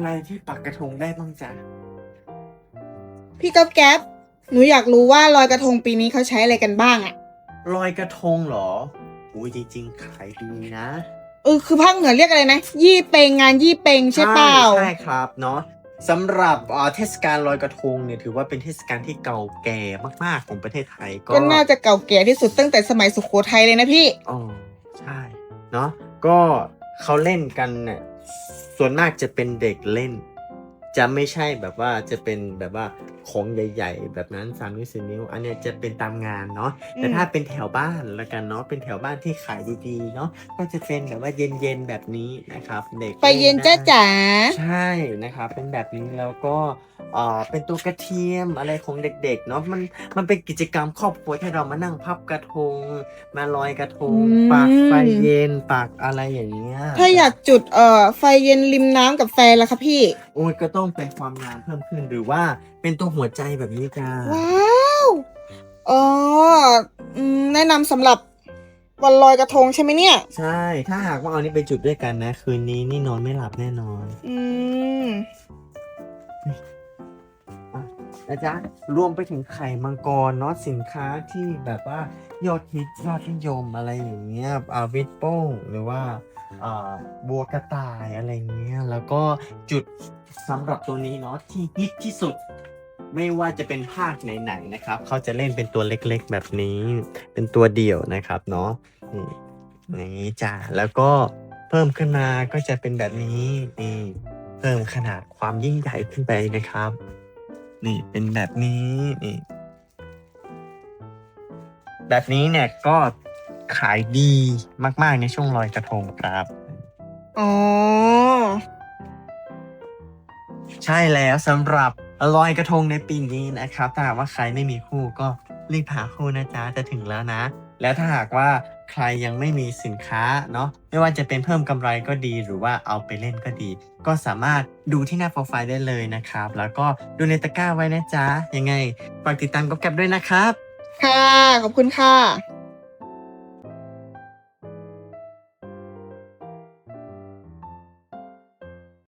อะไรที่ปักกระทงได้บ้างจ๊ะพี่ก๊อบแก๊ปหนูอยากรู้ว่าลอยกระทงปีนี้เขาใช้อะไรกันบ้างอะลอยกระทงเหรอ อุ้ยจริงๆขายดีนะเออคือภาคเหนือเรียกอะไรนะ ยี่เปงงานยี่เปงใช่เปล่าใช่ครับเนาะสำหรับเอ่อเทศกาลลอยกระทงเนี่ยถือว่าเป็นเทศกาลที่เก่าแก่มากๆของประเทศไทยก็ก็น่าจะเก่าแก่ที่สุดตั้งแต่สมัยสุโขทัยเลยนะพี่อ๋อใช่เนาะก็ เขาเล่นกันเนี่ยส่วนมากจะเป็นเด็กเล่น จะไม่ใช่แบบว่าจะเป็นแบบว่าของใหญ่ ๆ แบบนั้นสามนิ้วสี่นิ้ว อันเนี้ยจะเป็นตามงานเนาะแต่อืมถ้าเป็นแถวบ้านละกันเนาะเป็นแถวบ้านที่ขายดีๆเนาะก็จะเป็นแบบว่าเย็นๆแบบนี้นะครับ เด็กไปเย็นจ้าล่ได้จ๋า ใช่นะครับ เป็นแบบนี้แล้วก็เอ่อเป็นตัวกระเทียมอะไรของเด็กๆเนาะมันมันเป็นกิจกรรมครอบครัวที่เรามานั่งพับกระทง มาลอยกระทงปากไฟเย็นปากอะไรอย่างเงี้ยถ้าอยากจุดเอ่อไฟเย็นริมน้ำกับแฟนล่ะคะพี่ โอ้ยก็ต้องเป็นความงามเพิ่มขึ้นหรือว่าเป็นตัวหัวใจแบบนี้จ้าว้าวอ๋ออืมแนะนำสำหรับวันลอยกระทงใช่ไหมเนี่ย ใช่ถ้าหากว่าเอานี้ไปจุดด้วยกันนะ คืนนี้นี่นอนไม่หลับแน่นอน อืม นะจ๊ะรวมไปถึงไข่มังกรเนาะสินค้าที่แบบว่ายอดฮิตยอดนิยมอะไรอย่างเงี้ยอาวิทโป้งหรือว่าบัวกระต่ายอะไรเงี้ยแล้วก็จุดสำหรับตัวนี้เนาะที่ฮิตที่สุดไม่ว่าจะเป็นภาคไหนๆนะครับ เขาจะเล่นเป็นตัวเล็กๆแบบนี้ เป็นตัวเดี่ยวนะครับเนาะนี่อย่างนี้จ้ะแล้วก็เพิ่มขึ้นมาก็จะเป็นแบบนี้นี่เพิ่มขนาดความยิ่งใหญ่ขึ้นไปนะครับ นี่เป็นแบบนี้นี่แบบนี้เนี่ยก็ขายดีมาก ๆ ในช่วงลอยกระทงครับอ๋อใช่แล้วสำหรับลอยกระทงในปีนี้นะครับ ถ้าหากว่าใครไม่มีคู่ก็รีบหาคู่นะจ๊ะจะถึงแล้วนะ แล้วถ้าหากว่า ใครยังไม่มีสินค้าเนาะไม่ว่าจะเป็นเพิ่มกำไรก็ดีหรือว่าเอาไปเล่นก็ดี ก็สามารถดูที่หน้าโปรไฟล์ได้เลยนะครับ แล้วก็ดูในตะกร้าไว้นะจ๊ะยังไงฝากติดตามกับแกับด้วยนะครับ ค่ะ ขอบคุณค่ะ